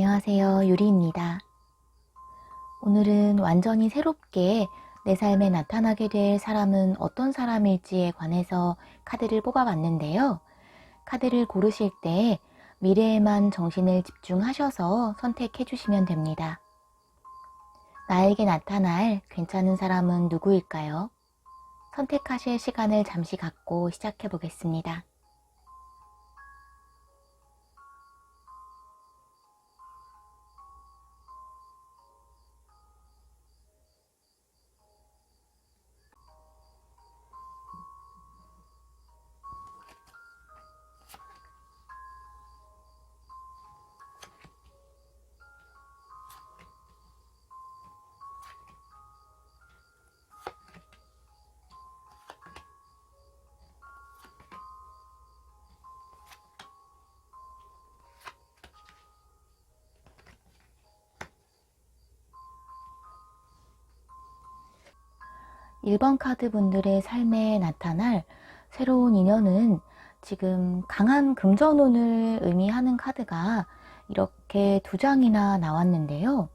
안녕하세요. 유리입니다. 오늘은 완전히 새롭게 내 삶에 나타나게 될 사람은 어떤 사람일지에 관해서 카드를 뽑아봤는데요. 카드를 고르실 때 미래에만 정신을 집중하셔서 선택해 주시면 됩니다. 나에게 나타날 괜찮은 사람은 누구일까요? 선택하실 시간을 잠시 갖고 시작해 보겠습니다. 1번 카드 분들의 삶에 나타날 새로운 인연은 지금 강한 금전운을 의미하는 카드가 이렇게 두 장이나 나왔는데요.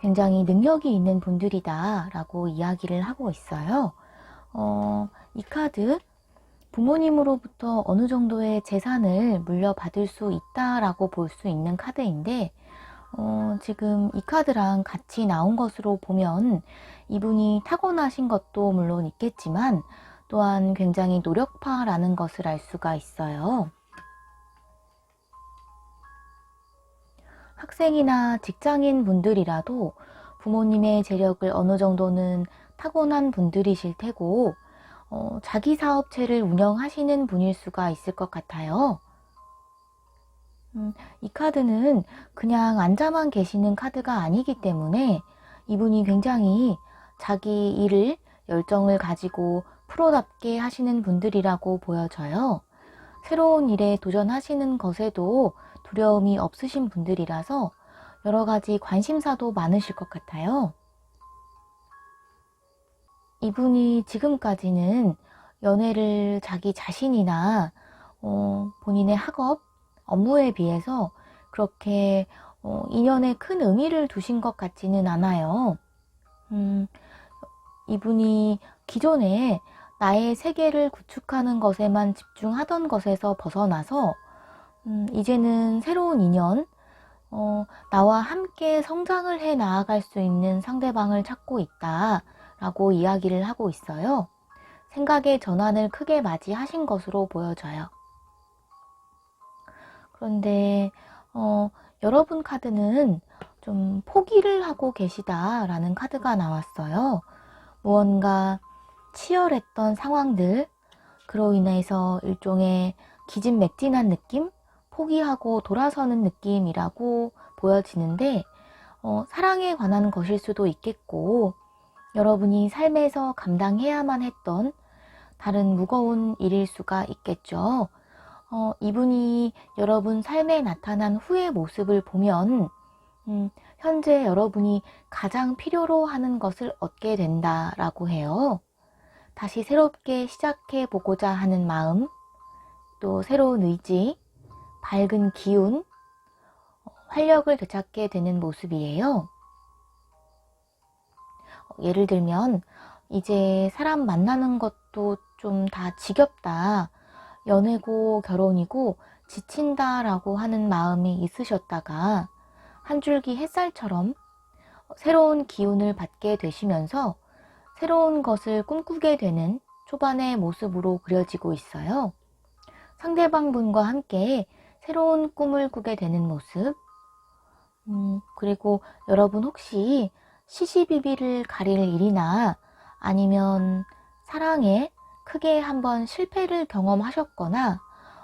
굉장히 능력이 있는 분들이다 라고 이야기를 하고 있어요. 어, 이 카드 부모님으로부터 어느 정도의 재산을 물려받을 수 있다라고 볼 수 있는 카드인데 어, 지금 이 카드랑 같이 나온 것으로 보면 이분이 타고나신 것도 물론 있겠지만 또한 굉장히 노력파라는 것을 알 수가 있어요. 학생이나 직장인 분들이라도 부모님의 재력을 어느 정도는 타고난 분들이실 테고, 어, 자기 사업체를 운영하시는 분일 수가 있을 것 같아요. 음, 이 카드는 그냥 앉아만 계시는 카드가 아니기 때문에 이분이 굉장히 자기 일을 열정을 가지고 프로답게 하시는 분들이라고 보여져요. 새로운 일에 도전하시는 것에도 두려움이 없으신 분들이라서 여러 가지 관심사도 많으실 것 같아요. 이분이 지금까지는 연애를 자기 자신이나 어, 본인의 학업, 업무에 비해서 그렇게 어, 인연에 큰 의미를 두신 것 같지는 않아요. 음, 이분이 기존에 나의 세계를 구축하는 것에만 집중하던 것에서 벗어나서 음, 이제는 새로운 인연, 어, 나와 함께 성장을 해 나아갈 수 있는 상대방을 찾고 있다 라고 이야기를 하고 있어요. 생각의 전환을 크게 맞이하신 것으로 보여져요. 그런데 어, 여러분 카드는 좀 포기를 하고 계시다라는 카드가 나왔어요. 무언가 치열했던 상황들, 그로 인해서 일종의 기진맥진한 느낌, 포기하고 돌아서는 느낌이라고 보여지는데, 어, 사랑에 관한 것일 수도 있겠고, 여러분이 삶에서 감당해야만 했던 다른 무거운 일일 수가 있겠죠. 어, 이분이 여러분 삶에 나타난 후의 모습을 보면, 음, 현재 여러분이 가장 필요로 하는 것을 얻게 된다라고 해요. 다시 새롭게 시작해 보고자 하는 마음, 또 새로운 의지, 밝은 기운, 활력을 되찾게 되는 모습이에요. 예를 들면, 이제 사람 만나는 것도 좀 다 지겹다. 연애고 결혼이고 지친다라고 하는 마음이 있으셨다가 한 줄기 햇살처럼 새로운 기운을 받게 되시면서 새로운 것을 꿈꾸게 되는 초반의 모습으로 그려지고 있어요. 상대방 분과 함께 새로운 꿈을 꾸게 되는 모습. 음, 그리고 여러분 혹시 시시비비를 가릴 일이나 아니면 사랑에 크게 한번 실패를 경험하셨거나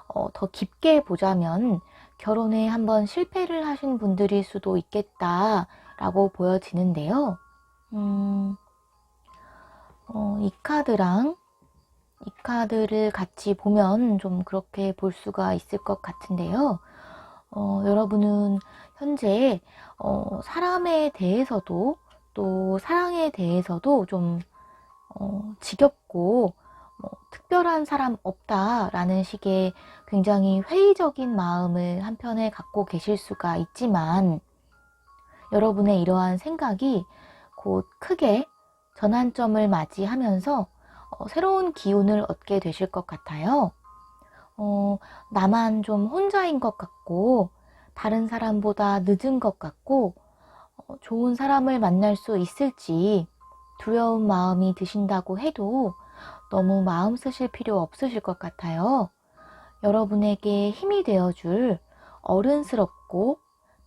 어, 더 깊게 보자면 결혼에 한번 실패를 하신 분들일 수도 있겠다라고 보여지는데요. 음, 어, 이 카드랑 이 카드를 같이 보면 좀 그렇게 볼 수가 있을 것 같은데요. 어, 여러분은 현재 어, 사람에 대해서도 또 사랑에 대해서도 좀 어, 지겹고 뭐 특별한 사람 없다라는 식의 굉장히 회의적인 마음을 한편에 갖고 계실 수가 있지만 여러분의 이러한 생각이 곧 크게 전환점을 맞이하면서 어, 새로운 기운을 얻게 되실 것 같아요. 어, 나만 좀 혼자인 것 같고, 다른 사람보다 늦은 것 같고, 어, 좋은 사람을 만날 수 있을지 두려운 마음이 드신다고 해도 너무 마음 쓰실 필요 없으실 것 같아요. 여러분에게 힘이 되어줄 어른스럽고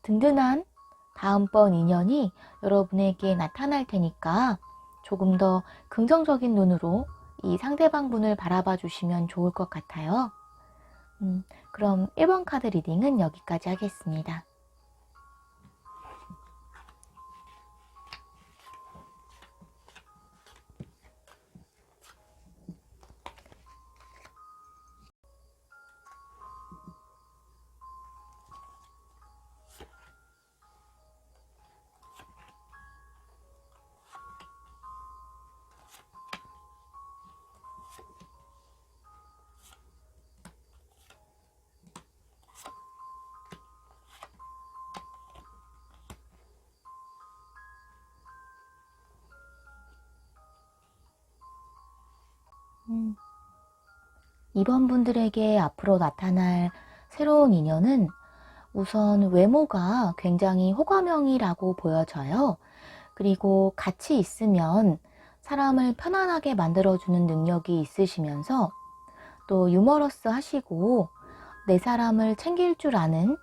든든한 다음번 인연이 여러분에게 나타날 테니까 조금 더 긍정적인 눈으로 이 상대방 분을 바라봐 주시면 좋을 것 같아요. 음, 그럼 1번 카드 리딩은 여기까지 하겠습니다. 이번 분들에게 앞으로 나타날 새로운 인연은 우선 외모가 굉장히 호감형이라고 보여져요. 그리고 같이 있으면 사람을 편안하게 만들어주는 능력이 있으시면서 또 유머러스 하시고 내 사람을 챙길 줄 아는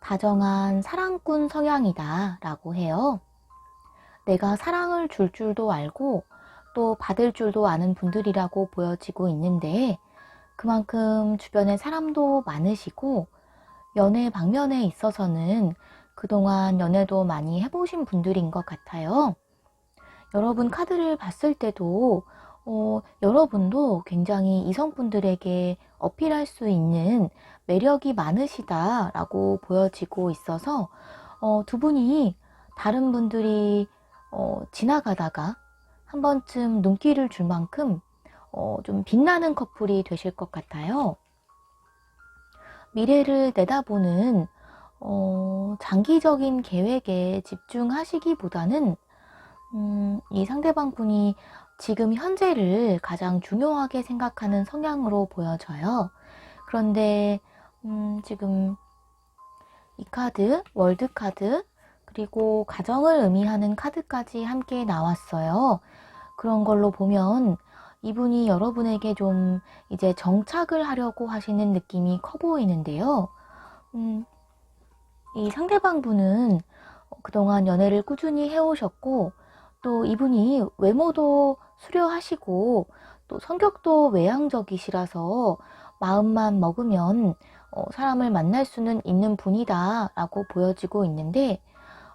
다정한 사랑꾼 성향이다 라고 해요. 내가 사랑을 줄 줄도 알고 또 받을 줄도 아는 분들이라고 보여지고 있는데 그만큼 주변에 사람도 많으시고 연애 방면에 있어서는 그동안 연애도 많이 해보신 분들인 것 같아요. 여러분 카드를 봤을 때도 어, 여러분도 굉장히 이성분들에게 어필할 수 있는 매력이 많으시다라고 보여지고 있어서 어, 두 분이 다른 분들이 어, 지나가다가 한 번쯤 눈길을 줄 만큼 어, 좀 빛나는 커플이 되실 것 같아요. 미래를 내다보는 어, 장기적인 계획에 집중하시기보다는 음, 이 상대방 분이 지금 현재를 가장 중요하게 생각하는 성향으로 보여져요. 그런데 음, 지금 이 카드, 월드 카드, 그리고 가정을 의미하는 카드까지 함께 나왔어요. 그런 걸로 보면 이분이 여러분에게 좀 이제 정착을 하려고 하시는 느낌이 커 보이는데요. 음, 이 상대방 분은 그동안 연애를 꾸준히 해오셨고, 또 이분이 외모도 수려하시고, 또 성격도 외향적이시라서 마음만 먹으면 어, 사람을 만날 수는 있는 분이다 라고 보여지고 있는데,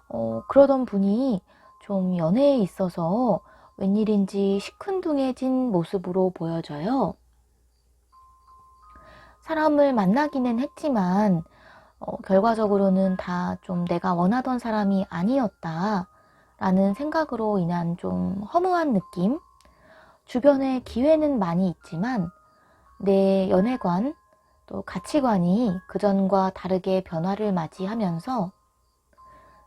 어, 그러던 분이 좀 연애에 있어서 웬일인지 시큰둥해진 모습으로 보여져요. 사람을 만나기는 했지만, 어, 결과적으로는 다 좀 내가 원하던 사람이 아니었다. 라는 생각으로 인한 좀 허무한 느낌? 주변에 기회는 많이 있지만, 내 연애관, 또 가치관이 그전과 다르게 변화를 맞이하면서,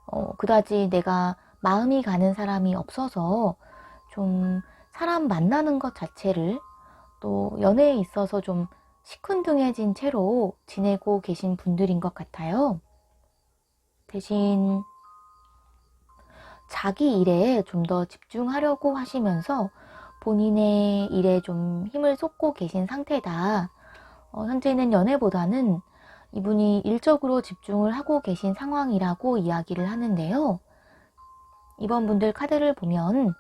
어, 그다지 내가 마음이 가는 사람이 없어서 좀 사람 만나는 것 자체를 또 연애에 있어서 좀 시큰둥해진 채로 지내고 계신 분들인 것 같아요. 대신 자기 일에 좀 더 집중하려고 하시면서 본인의 일에 좀 힘을 쏟고 계신 상태다. 어, 현재는 연애보다는 이분이 일적으로 집중을 하고 계신 상황이라고 이야기를 하는데요. 이번 분들 카드를 보면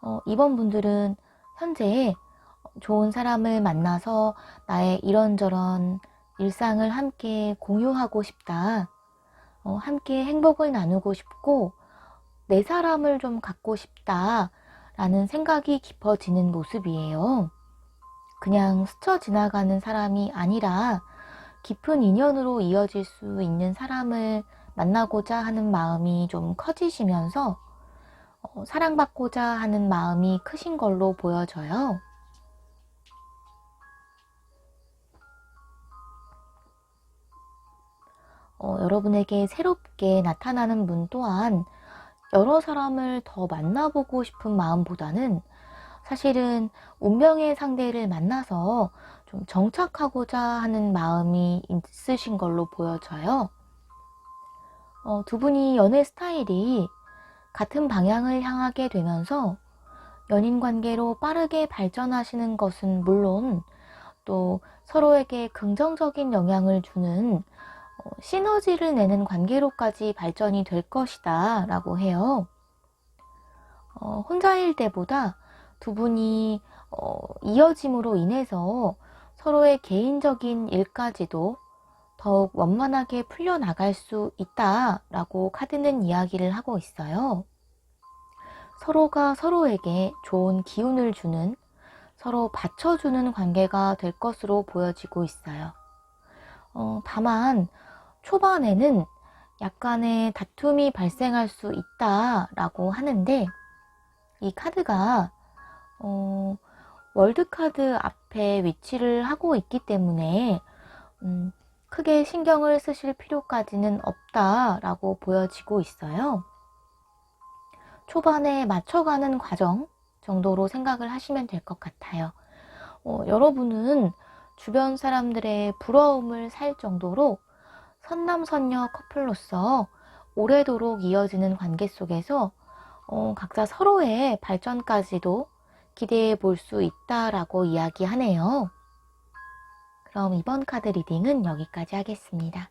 어, 이번 분들은 현재 좋은 사람을 만나서 나의 이런저런 일상을 함께 공유하고 싶다. 어, 함께 행복을 나누고 싶고, 내 사람을 좀 갖고 싶다. 라는 생각이 깊어지는 모습이에요. 그냥 스쳐 지나가는 사람이 아니라 깊은 인연으로 이어질 수 있는 사람을 만나고자 하는 마음이 좀 커지시면서 어, 사랑받고자 하는 마음이 크신 걸로 보여져요. 어, 여러분에게 새롭게 나타나는 분 또한 여러 사람을 더 만나보고 싶은 마음보다는 사실은 운명의 상대를 만나서 좀 정착하고자 하는 마음이 있으신 걸로 보여져요. 어, 두 분이 연애 스타일이 같은 방향을 향하게 되면서 연인 관계로 빠르게 발전하시는 것은 물론 또 서로에게 긍정적인 영향을 주는 어, 시너지를 내는 관계로까지 발전이 될 것이다 라고 해요. 어, 혼자일 때보다 두 분이 어, 이어짐으로 인해서 서로의 개인적인 일까지도 더욱 원만하게 풀려나갈 수 있다라고 카드는 이야기를 하고 있어요. 서로가 서로에게 좋은 기운을 주는 서로 받쳐주는 관계가 될 것으로 보여지고 있어요. 어, 다만 초반에는 약간의 다툼이 발생할 수 있다라고 하는데 이 카드가 어, 월드카드 앞에 위치를 하고 있기 때문에 음, 크게 신경을 쓰실 필요까지는 없다라고 보여지고 있어요. 초반에 맞춰가는 과정 정도로 생각을 하시면 될 것 같아요. 어, 여러분은 주변 사람들의 부러움을 살 정도로 선남선녀 커플로서 오래도록 이어지는 관계 속에서 어, 각자 서로의 발전까지도 기대해 볼 수 있다라고 이야기하네요. 그럼 이번 카드 리딩은 여기까지 하겠습니다.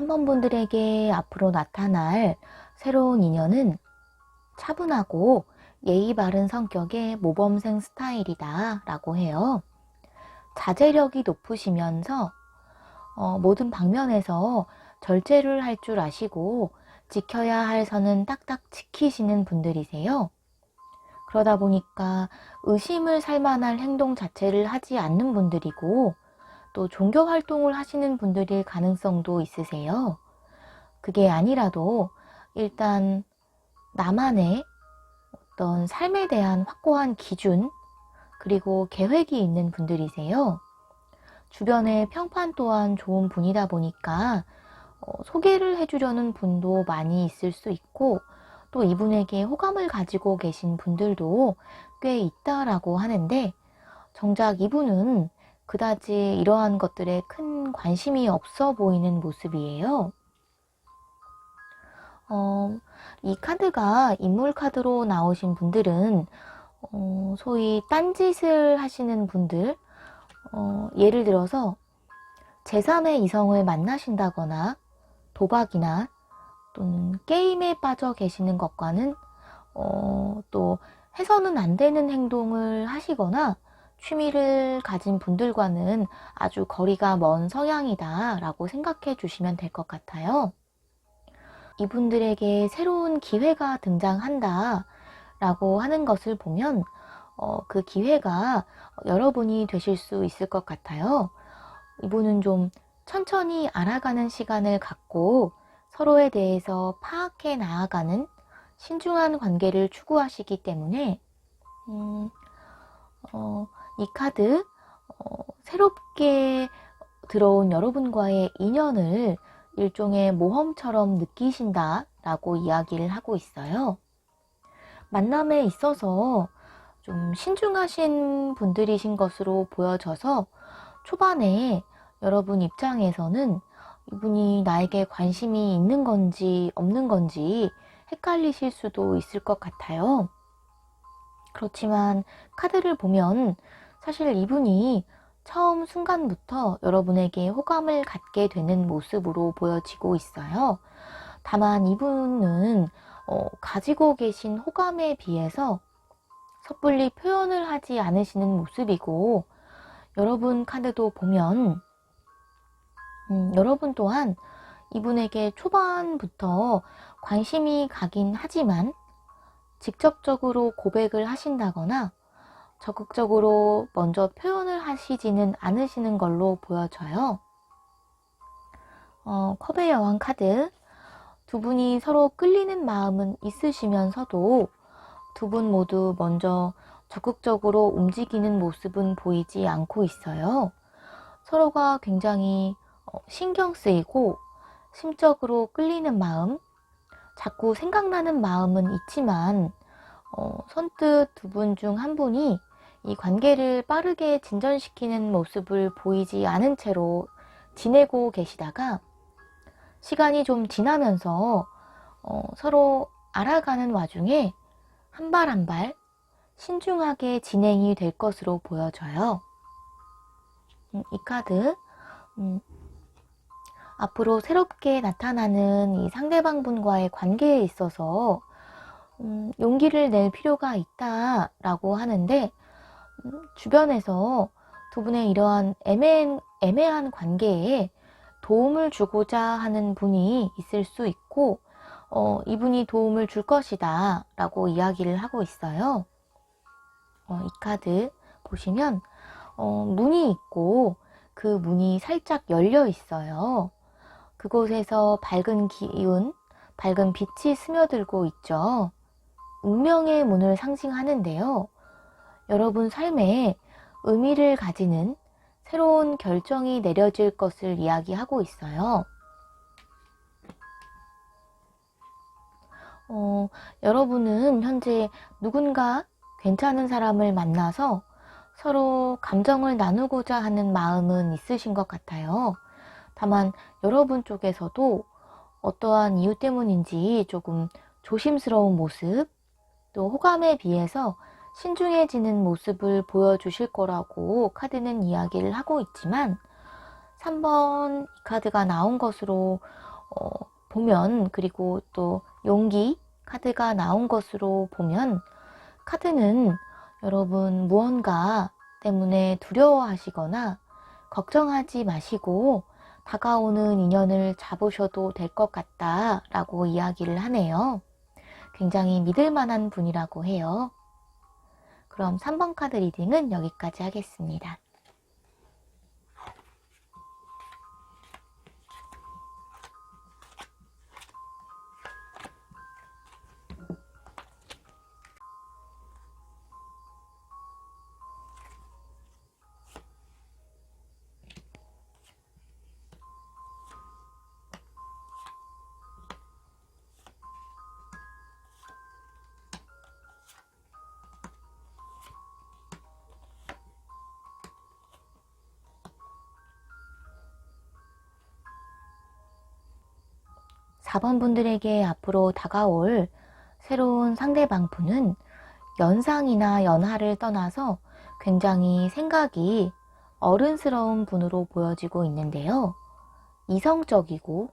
3번 분들에게 앞으로 나타날 새로운 인연은 차분하고 예의 바른 성격의 모범생 스타일이다 라고 해요. 자제력이 높으시면서 어, 모든 방면에서 절제를 할 줄 아시고 지켜야 할 선은 딱딱 지키시는 분들이세요. 그러다 보니까 의심을 살 만할 행동 자체를 하지 않는 분들이고 또 종교 활동을 하시는 분들일 가능성도 있으세요. 그게 아니라도 일단 나만의 어떤 삶에 대한 확고한 기준 그리고 계획이 있는 분들이세요. 주변의 평판 또한 좋은 분이다 보니까 어, 소개를 해주려는 분도 많이 있을 수 있고 또 이분에게 호감을 가지고 계신 분들도 꽤 있다라고 하는데 정작 이분은 그다지 이러한 것들에 큰 관심이 없어 보이는 모습이에요. 어, 이 카드가 인물 카드로 나오신 분들은 어, 소위 딴짓을 하시는 분들, 어, 예를 들어서 제3의 이성을 만나신다거나 도박이나 또는 게임에 빠져 계시는 것과는 어, 또 해서는 안 되는 행동을 하시거나 취미를 가진 분들과는 아주 거리가 먼 성향이다 라고 생각해 주시면 될 것 같아요. 이분들에게 새로운 기회가 등장한다 라고 하는 것을 보면 어, 그 기회가 여러분이 되실 수 있을 것 같아요. 이분은 좀 천천히 알아가는 시간을 갖고 서로에 대해서 파악해 나아가는 신중한 관계를 추구하시기 때문에 음, 어, 이 카드 어, 새롭게 들어온 여러분과의 인연을 일종의 모험처럼 느끼신다 라고 이야기를 하고 있어요. 만남에 있어서 좀 신중하신 분들이신 것으로 보여져서 초반에 여러분 입장에서는 이분이 나에게 관심이 있는 건지 없는 건지 헷갈리실 수도 있을 것 같아요. 그렇지만 카드를 보면 사실 이분이 처음 순간부터 여러분에게 호감을 갖게 되는 모습으로 보여지고 있어요. 다만 이분은 어, 가지고 계신 호감에 비해서 섣불리 표현을 하지 않으시는 모습이고 여러분 카드도 보면 음, 여러분 또한 이분에게 초반부터 관심이 가긴 하지만 직접적으로 고백을 하신다거나 적극적으로 먼저 표현을 하시지는 않으시는 걸로 보여져요. 어, 컵의 여왕 카드. 두 분이 서로 끌리는 마음은 있으시면서도 두 분 모두 먼저 적극적으로 움직이는 모습은 보이지 않고 있어요. 서로가 굉장히 어, 신경 쓰이고 심적으로 끌리는 마음, 자꾸 생각나는 마음은 있지만 어, 선뜻 두 분 중 한 분이 이 관계를 빠르게 진전시키는 모습을 보이지 않은 채로 지내고 계시다가 시간이 좀 지나면서 어, 서로 알아가는 와중에 한 발 한 발 신중하게 진행이 될 것으로 보여져요. 음, 이 카드 음, 앞으로 새롭게 나타나는 이 상대방 분과의 관계에 있어서 음, 용기를 낼 필요가 있다라고 하는데 음, 주변에서 두 분의 이러한 애매한, 애매한 관계에 도움을 주고자 하는 분이 있을 수 있고 어, 이분이 도움을 줄 것이다 라고 이야기를 하고 있어요. 어, 이 카드 보시면 어, 문이 있고 그 문이 살짝 열려 있어요. 그곳에서 밝은 기운, 밝은 빛이 스며들고 있죠. 운명의 문을 상징하는데요. 여러분 삶에 의미를 가지는 새로운 결정이 내려질 것을 이야기하고 있어요. 어, 여러분은 현재 누군가 괜찮은 사람을 만나서 서로 감정을 나누고자 하는 마음은 있으신 것 같아요. 다만 여러분 쪽에서도 어떠한 이유 때문인지 조금 조심스러운 모습, 또 호감에 비해서 신중해지는 모습을 보여주실 거라고 카드는 이야기를 하고 있지만 3번 이 카드가 나온 것으로 어, 보면 그리고 또 용기 카드가 나온 것으로 보면 카드는 여러분 무언가 때문에 두려워하시거나 걱정하지 마시고 다가오는 인연을 잡으셔도 될 것 같다 라고 이야기를 하네요. 굉장히 믿을 만한 분이라고 해요. 그럼 3번 카드 리딩은 여기까지 하겠습니다. 사번 분들에게 앞으로 다가올 새로운 상대방 분은 연상이나 연하를 떠나서 굉장히 생각이 어른스러운 분으로 보여지고 있는데요. 이성적이고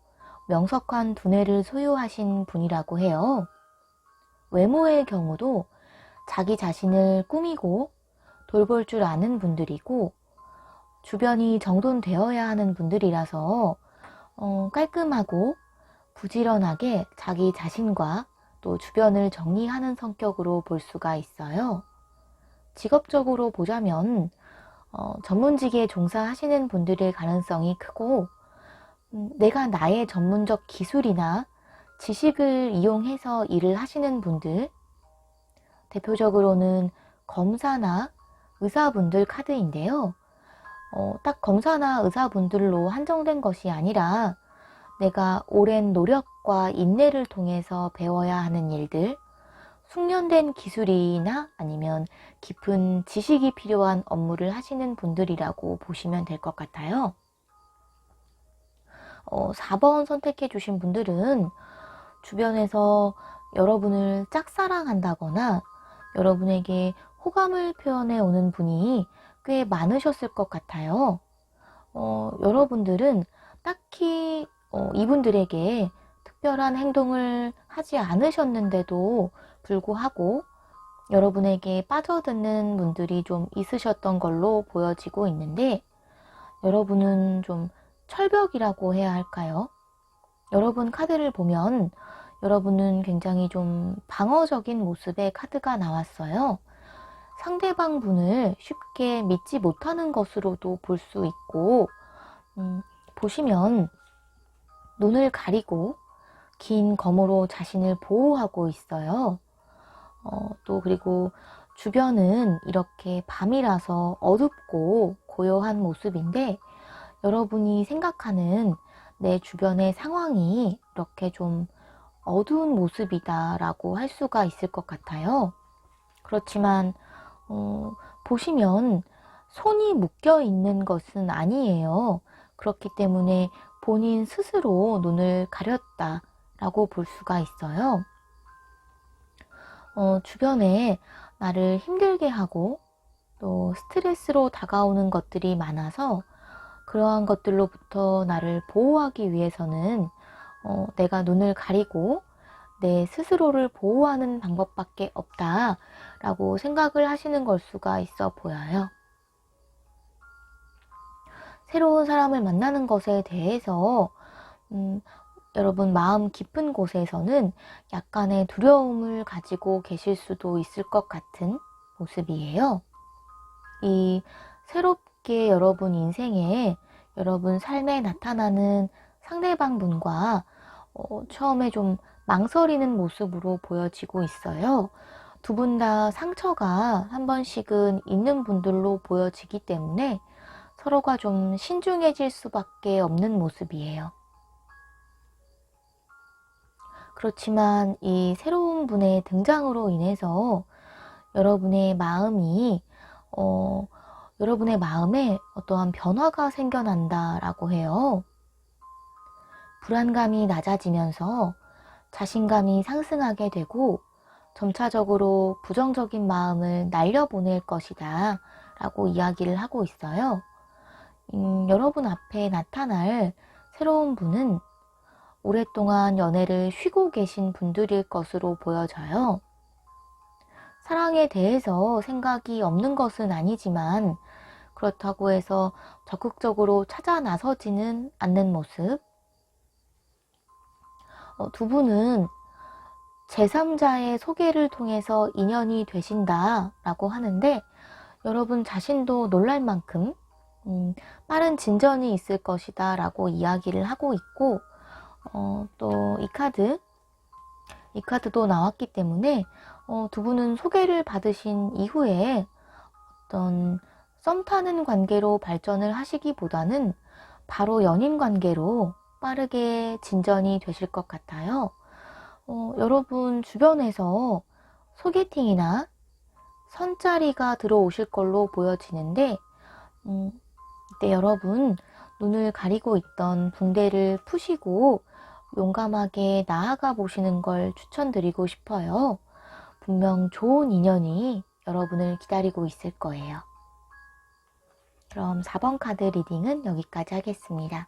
명석한 두뇌를 소유하신 분이라고 해요. 외모의 경우도 자기 자신을 꾸미고 돌볼 줄 아는 분들이고 주변이 정돈되어야 하는 분들이라서 어, 깔끔하고 부지런하게 자기 자신과 또 주변을 정리하는 성격으로 볼 수가 있어요. 직업적으로 보자면 어, 전문직에 종사하시는 분들의 가능성이 크고 음, 내가 나의 전문적 기술이나 지식을 이용해서 일을 하시는 분들 대표적으로는 검사나 의사분들 카드인데요. 어, 딱 검사나 의사분들로 한정된 것이 아니라 내가 오랜 노력과 인내를 통해서 배워야 하는 일들, 숙련된 기술이나 아니면 깊은 지식이 필요한 업무를 하시는 분들이라고 보시면 될 것 같아요. 어, 4번 선택해 주신 분들은 주변에서 여러분을 짝사랑한다거나 여러분에게 호감을 표현해 오는 분이 꽤 많으셨을 것 같아요. 어, 여러분들은 딱히 어, 이분들에게 특별한 행동을 하지 않으셨는데도 불구하고 여러분에게 빠져드는 분들이 좀 있으셨던 걸로 보여지고 있는데 여러분은 좀 철벽이라고 해야 할까요? 여러분 카드를 보면 여러분은 굉장히 좀 방어적인 모습의 카드가 나왔어요. 상대방 분을 쉽게 믿지 못하는 것으로도 볼 수 있고, 음, 보시면 눈을 가리고 긴 검으로 자신을 보호하고 있어요. 어, 또 그리고 주변은 이렇게 밤이라서 어둡고 고요한 모습인데 여러분이 생각하는 내 주변의 상황이 이렇게 좀 어두운 모습이다라고 할 수가 있을 것 같아요. 그렇지만 어, 보시면 손이 묶여 있는 것은 아니에요. 그렇기 때문에 본인 스스로 눈을 가렸다라고 볼 수가 있어요. 어, 주변에 나를 힘들게 하고 또 스트레스로 다가오는 것들이 많아서 그러한 것들로부터 나를 보호하기 위해서는 어, 내가 눈을 가리고 내 스스로를 보호하는 방법밖에 없다라고 생각을 하시는 걸 수가 있어 보여요. 새로운 사람을 만나는 것에 대해서 음, 여러분 마음 깊은 곳에서는 약간의 두려움을 가지고 계실 수도 있을 것 같은 모습이에요. 이 새롭게 여러분 인생에 여러분 삶에 나타나는 상대방 분과 어, 처음에 좀 망설이는 모습으로 보여지고 있어요. 두 분 다 상처가 한 번씩은 있는 분들로 보여지기 때문에 서로가 좀 신중해질 수밖에 없는 모습이에요. 그렇지만 이 새로운 분의 등장으로 인해서 여러분의 마음이 어, 여러분의 마음에 어떠한 변화가 생겨난다라고 해요. 불안감이 낮아지면서 자신감이 상승하게 되고 점차적으로 부정적인 마음을 날려보낼 것이다 라고 이야기를 하고 있어요. 음, 여러분 앞에 나타날 새로운 분은 오랫동안 연애를 쉬고 계신 분들일 것으로 보여져요. 사랑에 대해서 생각이 없는 것은 아니지만 그렇다고 해서 적극적으로 찾아 나서지는 않는 모습. 어, 두 분은 제3자의 소개를 통해서 인연이 되신다 라고 하는데 여러분 자신도 놀랄 만큼 음, 빠른 진전이 있을 것이다 라고 이야기를 하고 있고 어, 또 이 카드 이 카드도 나왔기 때문에 어, 두 분은 소개를 받으신 이후에 어떤 썸 타는 관계로 발전을 하시기보다는 바로 연인 관계로 빠르게 진전이 되실 것 같아요. 어, 여러분 주변에서 소개팅이나 선자리가 들어오실 걸로 보여지는데 음, 이때 여러분 눈을 가리고 있던 붕대를 푸시고 용감하게 나아가 보시는 걸 추천드리고 싶어요. 분명 좋은 인연이 여러분을 기다리고 있을 거예요. 그럼 4번 카드 리딩은 여기까지 하겠습니다.